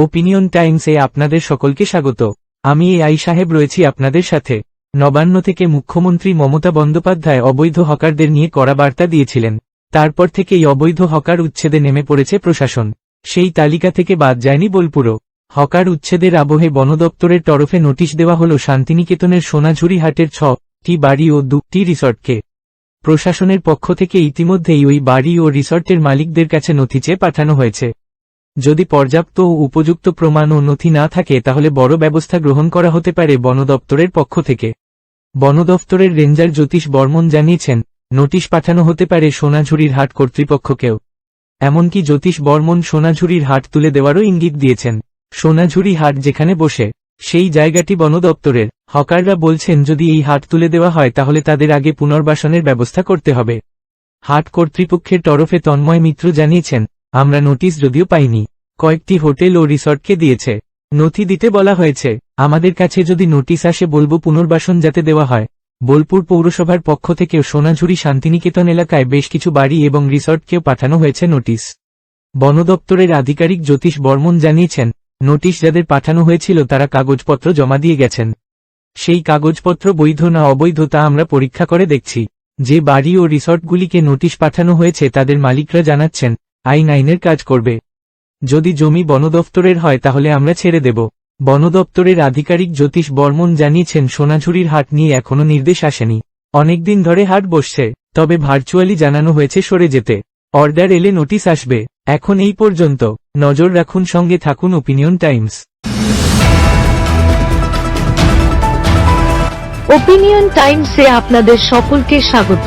Opinion টাইমসে আপনাদের সকলকে স্বাগত। আমি এ আই সাহেব রয়েছি আপনাদের সাথে। নবান্ন থেকে মুখ্যমন্ত্রী মমতা বন্দ্যোপাধ্যায় অবৈধ হকারদের নিয়ে কড়া বার্তা দিয়েছিলেন। তারপর থেকেই অবৈধ হকার উচ্ছেদে নেমে পড়েছে প্রশাসন। সেই তালিকা থেকে বাদ যায়নি বোলপুরও। হকার উচ্ছেদের আবহে বন দপ্তরের তরফে নোটিশ দেওয়া হল শান্তিনিকেতনের সোনাঝুরি হাটের ছ টি বাড়ি ও দুটি রিসর্টকে। প্রশাসনের পক্ষ থেকে ইতিমধ্যেই ওই বাড়ি ও রিসর্টের মালিকদের কাছে নথি চেয়ে পাঠানো হয়েছে। যদি পর্যাপ্ত ও উপযুক্ত প্রমাণ ও নথি না থাকে, তাহলে বড় ব্যবস্থা গ্রহণ করা হতে পারে বন দপ্তরের পক্ষ থেকে। বন দপ্তরের রেঞ্জার জ্যোতিষ বর্মন জানিয়েছেন, নোটিশ পাঠানো হতে পারে সোনাঝুরির হাট কর্তৃপক্ষকেও। এমনকি জ্যোতিষ বর্মন সোনাঝুরির হাট তুলে দেওয়ারও ইঙ্গিত দিয়েছেন। সোনাঝুরি হাট যেখানে বসে, সেই জায়গাটি বন দপ্তরের হকাররা বলছেন, যদি এই হাট তুলে দেওয়া হয়, তাহলে তাদের আগে পুনর্বাসনের ব্যবস্থা করতে হবে। হাট কর্তৃপক্ষের তরফে তন্ময় মিত্র জানিয়েছেন আমরা নোটিশ যদিও পাইনি। কয়েকটি হোটেল ও রিসর্টকে দিয়েছে। নথি দিতে বলা হয়েছে, আমাদের কাছে যদি নোটিশ আসে, বলব পুনর্বাসন যাতে দেওয়া হয়। বোলপুর পৌরসভার পক্ষ থেকেও সোনাঝুরি শান্তিনিকেতন এলাকায় বেশ কিছু বাড়ি এবং রিসর্টকেও পাঠানো হয়েছে নোটিশ। বন দপ্তরের আধিকারিক জ্যোতিষ বর্মন জানিয়েছেন, নোটিশ যাদের পাঠানো হয়েছিল তারা কাগজপত্র জমা দিয়ে গেছেন। সেই কাগজপত্র বৈধ না অবৈধ তা আমরা পরীক্ষা করে দেখছি। যে বাড়ি ও রিসর্টগুলিকে নোটিশ পাঠানো হয়েছে তাদের মালিকরা জানাচ্ছেন আইন আইনের কাজ করবে। যদি জমি বন দপ্তরের হয় তাহলে আমরা ছেড়ে দেব। বন দপ্তরের আধিকারিক জ্যোতিষ বর্মন জানিয়েছেন, সোনাঝুরির হাট নিয়ে এখনও নির্দেশ আসেনি। অনেকদিন ধরে হাট বসছে, তবে ভার্চুয়ালি জানানো হয়েছে সরে যেতে। অর্ডার এলে নোটিশ আসবে। এখন এই পর্যন্ত। নজর রাখুন, সঙ্গে থাকুন ওপিনিয়ন টাইমস। ওপিনিয়ন টাইমসে আপনাদের সকলকে স্বাগত।